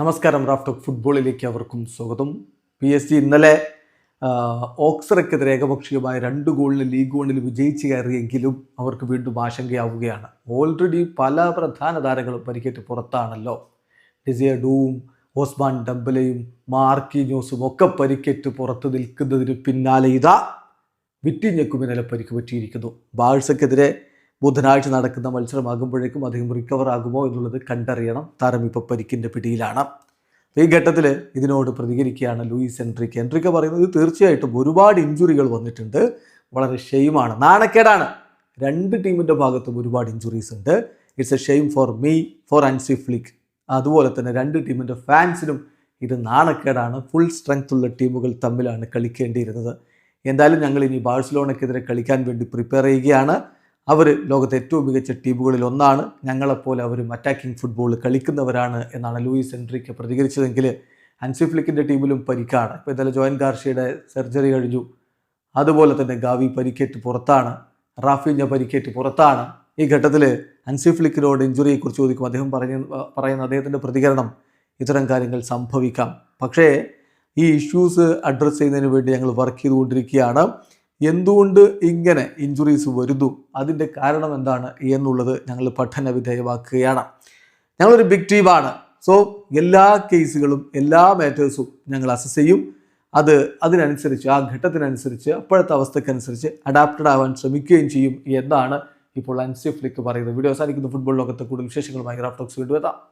നമസ്കാരം റാഫ്റ്റോക്ക് ഫുട്ബോളിലേക്ക് അവർക്കും സ്വാഗതം. പി എസ് ജി ഇന്നലെ ഓക്സറയ്ക്കെതിരെ ഏകപക്ഷീയമായ രണ്ട് ഗോളിന് ലീഗ് വണ്ണിൽ വിജയിച്ചു കയറിയെങ്കിലും അവർക്ക് വീണ്ടും ആശങ്കയാവുകയാണ്. ഓൾറെഡി പല പ്രധാന താരങ്ങളും പരിക്കേറ്റ് പുറത്താണല്ലോ. ഡിസിയ ഡൂവും ഓസ്മാൻ ഡംബലയും മാർക്കിന്യൂസും ഒക്കെ പരിക്കേറ്റ് പുറത്ത് നിൽക്കുന്നതിന് പിന്നാലെ ഇതാ വിറ്റിഞ്ഞക്കും ഇന്നലെ പരിക്ക് പറ്റിയിരിക്കുന്നു. ബാഴ്സക്കെതിരെ ബുധനാഴ്ച നടക്കുന്ന മത്സരമാകുമ്പോഴേക്കും അദ്ദേഹം റിക്കവർ ആകുമോ എന്നുള്ളത് കണ്ടറിയണം. താരം ഇപ്പോൾ പരിക്കിന്റെ പിടിയിലാണ്. ഈ ഘട്ടത്തിൽ ഇതിനോട് പ്രതികരിക്കുകയാണ് ലൂയിസ് എൻട്രിക്ക്. എൻട്രിക്ക പറയുന്നത് തീർച്ചയായിട്ടും ഒരുപാട് ഇഞ്ചുറികൾ വന്നിട്ടുണ്ട്. വളരെ ഷെയിമാണ്. നാണക്കേടാണ്. രണ്ട് ടീമിന്റെ ഭാഗത്തും ഒരുപാട് ഇഞ്ചുറീസ് ഉണ്ട്. It's a shame for me for Ancy flick അതുപോലെ തന്നെ രണ്ട് ടീമിന്റെ ഫാൻസിനും ഇത് നാണക്കേടാണ്. ഫുൾ സ്ട്രെങ്ത് ഉള്ള ടീമുകൾ തമ്മിലാണ് കളിക്കേണ്ടിയിരുന്നത്. എന്തായാലും ഞങ്ങൾ ഇനി ബാഴ്സലോണയ്ക്കെതിരെ കളിക്കാൻ വേണ്ടി പ്രിപ്പയർ ചെയ്യുകയാണ്. അവർ ലോകത്തെ ഏറ്റവും മികച്ച ടീമുകളിൽ ഒന്നാണ്. ഞങ്ങളെപ്പോലെ അവരും അറ്റാക്കിംഗ് ഫുട്ബോൾ കളിക്കുന്നവരാണ് എന്നാണ് ലൂയിസ് എൻട്രിക്ക് പ്രതികരിച്ചതെങ്കിൽ അൻസി ഫ്ലിക്കിന്റെ ടീമിലും പരിക്കാണ്. ഇപ്പോൾ ഇന്നലെ ജോയിൻ ഗാർഷിയുടെ സർജറി കഴിഞ്ഞു. അതുപോലെ തന്നെ ഗാവി പരിക്കേറ്റ് പുറത്താണ്. റാഫിഞ്ഞ പരിക്കേറ്റ് പുറത്താണ്. ഈ ഘട്ടത്തിൽ അൻസി ഫ്ലിക്കിനോട് ഇഞ്ചുറിയെക്കുറിച്ച് ചോദിക്കും. അദ്ദേഹം പറഞ്ഞ പറയുന്ന അദ്ദേഹത്തിന്റെ പ്രതികരണം ഇത്തരം കാര്യങ്ങൾ സംഭവിക്കാം. പക്ഷേ ഈ ഇഷ്യൂസ് അഡ്രസ്സ് ചെയ്യുന്നതിന് വേണ്ടി ഞങ്ങൾ വർക്ക് ചെയ്തുകൊണ്ടിരിക്കുകയാണ്. എന്തുകൊണ്ട് ഇങ്ങനെ ഇഞ്ചുറീസ് വരുന്നു? അതിന്റെ കാരണം എന്താണ് എന്നുള്ളത് ഞങ്ങൾ പഠന വിധേയമാക്കുകയാണ്. ഞങ്ങളൊരു ബിഗ് ടീമാണ് സോ എല്ലാ കേസുകളും എല്ലാ മാറ്റേഴ്സും ഞങ്ങൾ അസസ് ചെയ്യും. അത് അതിനനുസരിച്ച് ആ ഘട്ടത്തിനനുസരിച്ച് അപ്പോഴത്തെ അവസ്ഥക്കനുസരിച്ച് അഡാപ്റ്റഡ് ആവാൻ ശ്രമിക്കുകയും ചെയ്യും. എന്നാണ് ഇപ്പോൾ അൻസിഫ്ലിക്ക് പറയുന്നത്. വീഡിയോ അവസാനിക്കുന്ന. ഫുട്ബോൾ ലോകത്തെ കൂടുതൽ വിശേഷങ്ങളുമായി റാഫ്റ്റോക്സ് വീണ്ടും എത്താം.